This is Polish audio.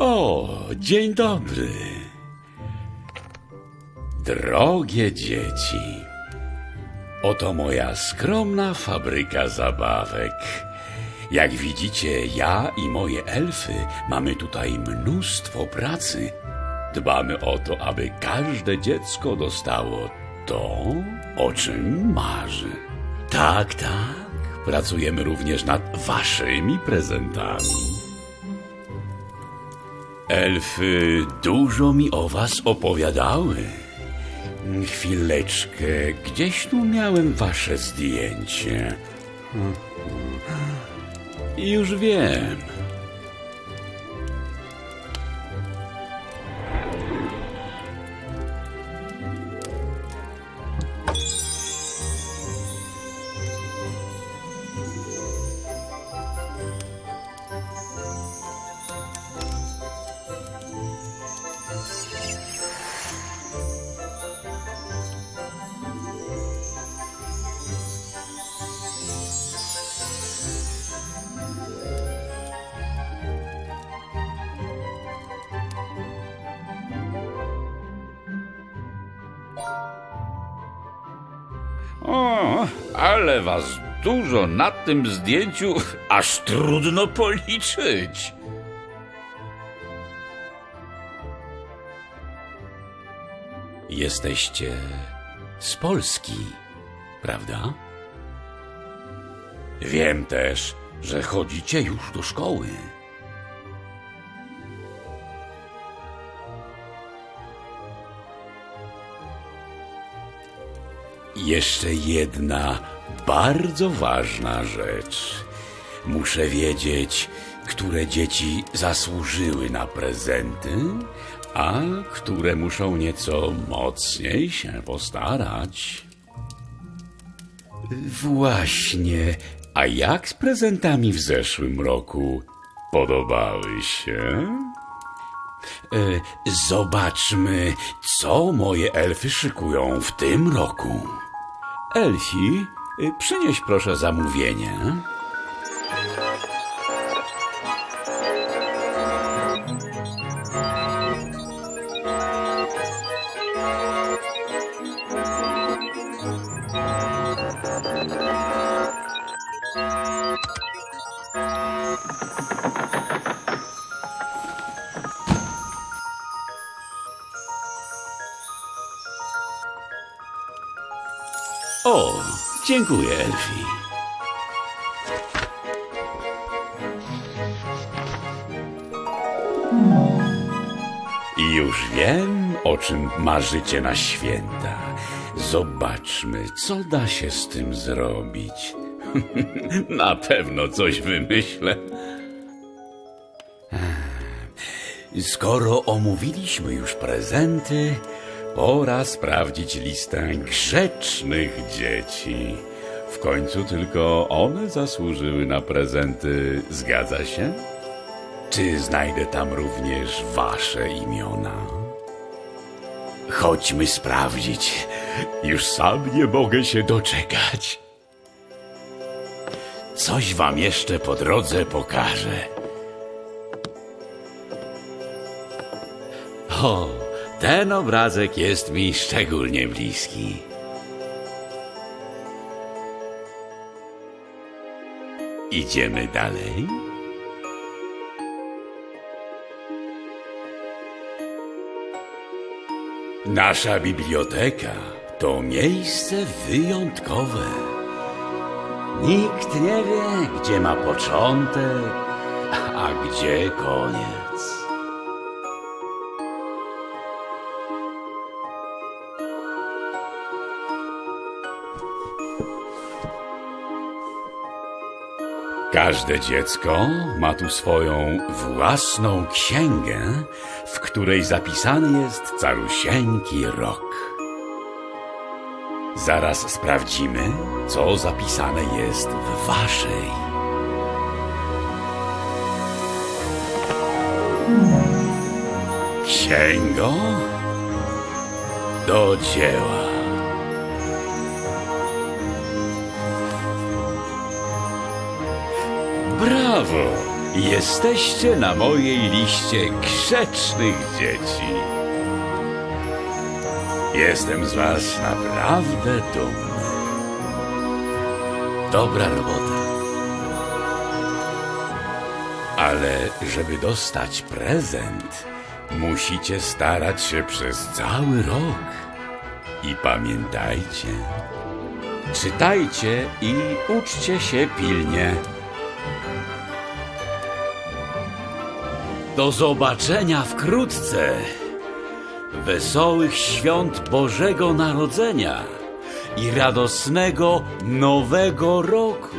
O, dzień dobry. Drogie dzieci, oto moja skromna fabryka zabawek. Jak widzicie, ja i moje elfy mamy tutaj mnóstwo pracy. Dbamy o to, aby każde dziecko dostało to, o czym marzy. Tak, tak. Pracujemy również nad waszymi prezentami. Elfy dużo mi o was opowiadały. Chwileczkę, gdzieś tu miałem wasze zdjęcie. Już wiem. O, ale was dużo na tym zdjęciu, aż trudno policzyć. Jesteście z Polski, prawda? Wiem też, że chodzicie już do szkoły. Jeszcze jedna bardzo ważna rzecz. Muszę wiedzieć, które dzieci zasłużyły na prezenty, a które muszą nieco mocniej się postarać. Właśnie, a jak z prezentami w zeszłym roku? Podobały się? E, zobaczmy, co moje elfy szykują w tym roku. Elfi, e, przynieś proszę zamówienie. O, dziękuję, Elfi. Już wiem, o czym marzycie na święta. Zobaczmy, co da się z tym zrobić. na pewno coś wymyślę. Skoro omówiliśmy już prezenty, pora sprawdzić listę grzecznych dzieci. W końcu tylko one zasłużyły na prezenty, zgadza się? Czy znajdę tam również wasze imiona? Chodźmy sprawdzić. Już sam nie mogę się doczekać. Coś wam jeszcze po drodze pokażę. O, ten obrazek jest mi szczególnie bliski. Idziemy dalej. Nasza biblioteka to miejsce wyjątkowe. Nikt nie wie, gdzie ma początek, a gdzie koniec. Każde dziecko ma tu swoją własną księgę, w której zapisany jest calusieńki rok. Zaraz sprawdzimy, co zapisane jest w waszej. Księgo do dzieła. Brawo! Jesteście na mojej liście grzecznych dzieci. Jestem z was naprawdę dumny. Dobra robota. Ale żeby dostać prezent, musicie starać się przez cały rok. I pamiętajcie, czytajcie i uczcie się pilnie. Do zobaczenia wkrótce. Wesołych świąt Bożego Narodzenia i radosnego Nowego Roku.